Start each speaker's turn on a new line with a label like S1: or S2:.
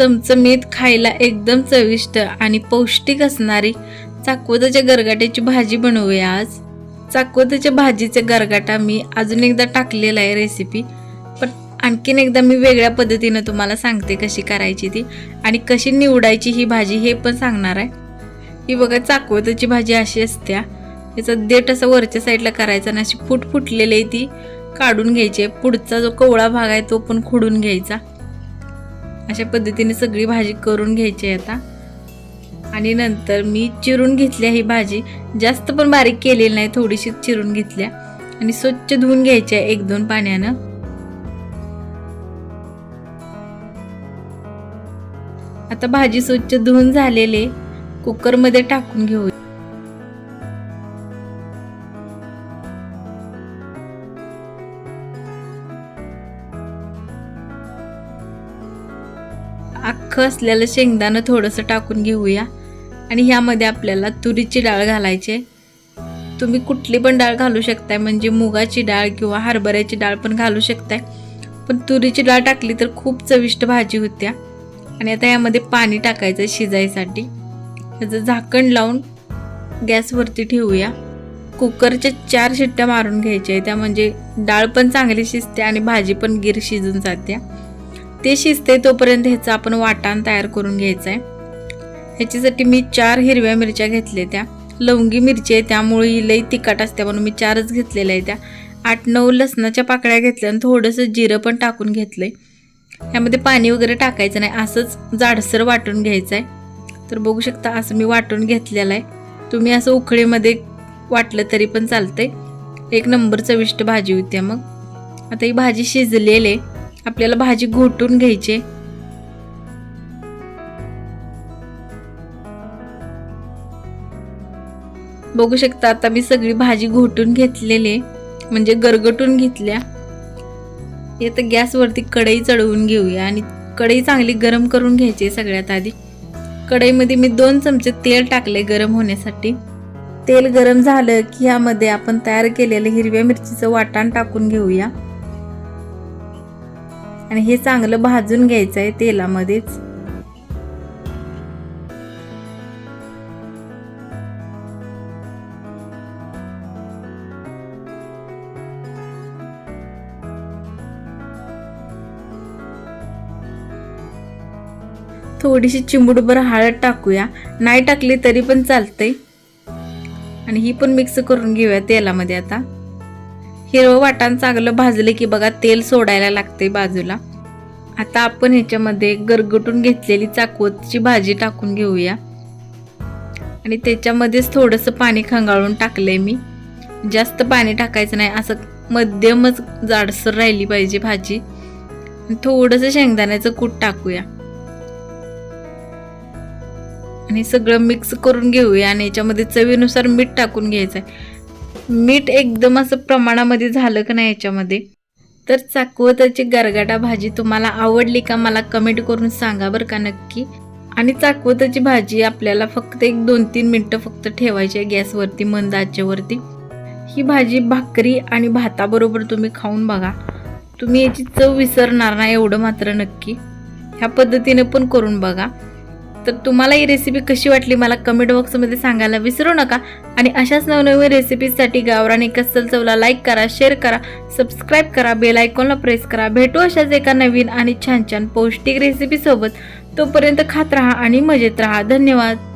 S1: चमचमीत खायला एकदम चविष्ट आणि पौष्टिक असणारी चाकवताच्या गरगाट्याची भाजी बनवूया आज. चाकवताच्या भाजीचा गरगाटा मी अजून एकदा टाकलेला आहे रेसिपी पण आणखीन एकदा मी वेगळ्या पद्धतीनं तुम्हाला सांगते कशी करायची ती आणि कशी निवडायची ही भाजी हे पण सांगणार आहे. ही बघा चाकवताची भाजी अशी असत्या. याचा देठ असा वरच्या साईडला करायचा आणि अशी फुट फुटलेली आहे ती. काढून घ्यायची आहे. पुढचा जो कवळा भाग आहे तो पण खोडून घ्यायचा. अशा पद्धतीने सगळी भाजी करून घ्यायची आहे आता. आणि नंतर मी चिरून घेतल्या ही भाजी. जास्त पण बारीक केलेली नाही थोडीशी चिरून घेतल्या. आणि स्वच्छ धुवून घ्यायच्या एक दोन पाण्यानं. आता भाजी स्वच्छ धुवून झालेले कुकरमध्ये टाकून घेऊ. अख्खं असलेलं शेंगदाणं थोडंसं टाकून घेऊया. आणि ह्यामध्ये आपल्याला तुरीची डाळ घालायची आहे. तुम्ही कुठली पण डाळ घालू शकताय म्हणजे मुगाची डाळ किंवा हरभऱ्याची डाळ पण घालू शकताय. पण तुरीची डाळ टाकली तर खूप चविष्ट भाजी होत्या. आणि आता यामध्ये पाणी टाकायचं शिजायसाठी. त्याचं झाकण लावून गॅसवरती ठेवूया. कुकरच्या चार शिट्ट्या मारून घ्यायच्या त्या म्हणजे डाळ पण चांगली शिजते आणि भाजी पण गिर शिजून जाते. ते शिजते तोपर्यंत ह्याचं आपण वाटण तयार करून घ्यायचं आहे ह्याच्यासाठी मी चार हिरव्या मिरच्या घेतल्या त्या. लवंगी मिरची आहे त्यामुळे ही लई तिखट असते म्हणून मी चारच घेतलेल्या आहे त्या. आठ नऊ लसणाच्या पाकळ्या घेतल्या आणि थोडंसं जिरं पण टाकून घेतलं आहे ह्यामध्ये पाणी वगैरे टाकायचं नाही असंच जाडसर वाटून घ्यायचं आहे तर बघू शकता असं मी वाटून घेतलेलं आहे. तुम्ही असं उकळीमध्ये वाटलं तरी पण चालतंय. एक नंबर चविष्ट भाजी होती मग. आता ही भाजी शिजलेली आहे. आपल्याला भाजी घोटून घ्यायची. आहे. बघू शकता आता मी सगळी भाजी घोटून घेतलेली म्हणजे गरगटून घेतल्या. आता गॅसवरती कढई चढवून घेऊया आणि कढई चांगली गरम करून घ्यायची आहे सगळ्यात आधी. कढईमध्ये मी दोन चमचे तेल टाकले गरम होण्यासाठी. तेल गरम झालं की यामध्ये आपण तयार केलेलं हिरव्या मिरचीचं वाटण टाकून घेऊया. आणि हे चांगलं भाजून घ्यायचं आहे तेलामध्येच. थोडीशी चिमुडभर हळद टाकूया. नाही टाकली तरी पण चालतंय. आणि ही पण मिक्स करून घेऊया तेलामध्ये आता. हिरवं वाटण चांगलं भाजलं की बघा तेल सोडायला लागते बाजूला. आता आपण ह्याच्यामध्ये गरगटून घेतलेली चाकवतची भाजी टाकून घेऊया. आणि त्याच्यामध्येच थोडंसं पाणी खंगाळून टाकलंय मी. जास्त पाणी टाकायचं नाही असं मध्यमच जाडसर राहिली पाहिजे भाजी. थोडंसं शेंगदाण्याचं कूट टाकूया. आणि सगळं मिक्स करून घेऊया आणि याच्यामध्ये चवीनुसार मीठ टाकून घ्यायचं आहे मीठ एकदम असं प्रमाणामध्ये झालं का नाही याच्यामध्ये? तर चाकवताची गरगाटा भाजी तुम्हाला आवडली का मला कमेंट करून सांगा बरं का नक्की. आणि चाकवताची भाजी आपल्याला फक्त एक दोन तीन मिनटं फक्त ठेवायची आहे गॅसवरती मंद आचेवरती. ही भाजी भाकरी आणि भाताबरोबर तुम्ही खाऊन बघा. तुम्ही याची चव विसरणार ना एवढं मात्र नक्की. ह्या पद्धतीने पण करून बघा. तर तुम्हाला ही रेसिपी कशी वाटली मला कमेंट बॉक्समध्ये सांगायला विसरू नका. आणि अशाच नवनवीन रेसिपीजसाठी गावरानी कस्सल चवला लाईक करा शेअर करा सबस्क्राईब करा बेल आयकॉनला प्रेस करा. भेटू अशाच एका नवीन आणि छान छान पौष्टिक रेसिपीसोबत तोपर्यंत खात राहा आणि मजेत राहा. धन्यवाद.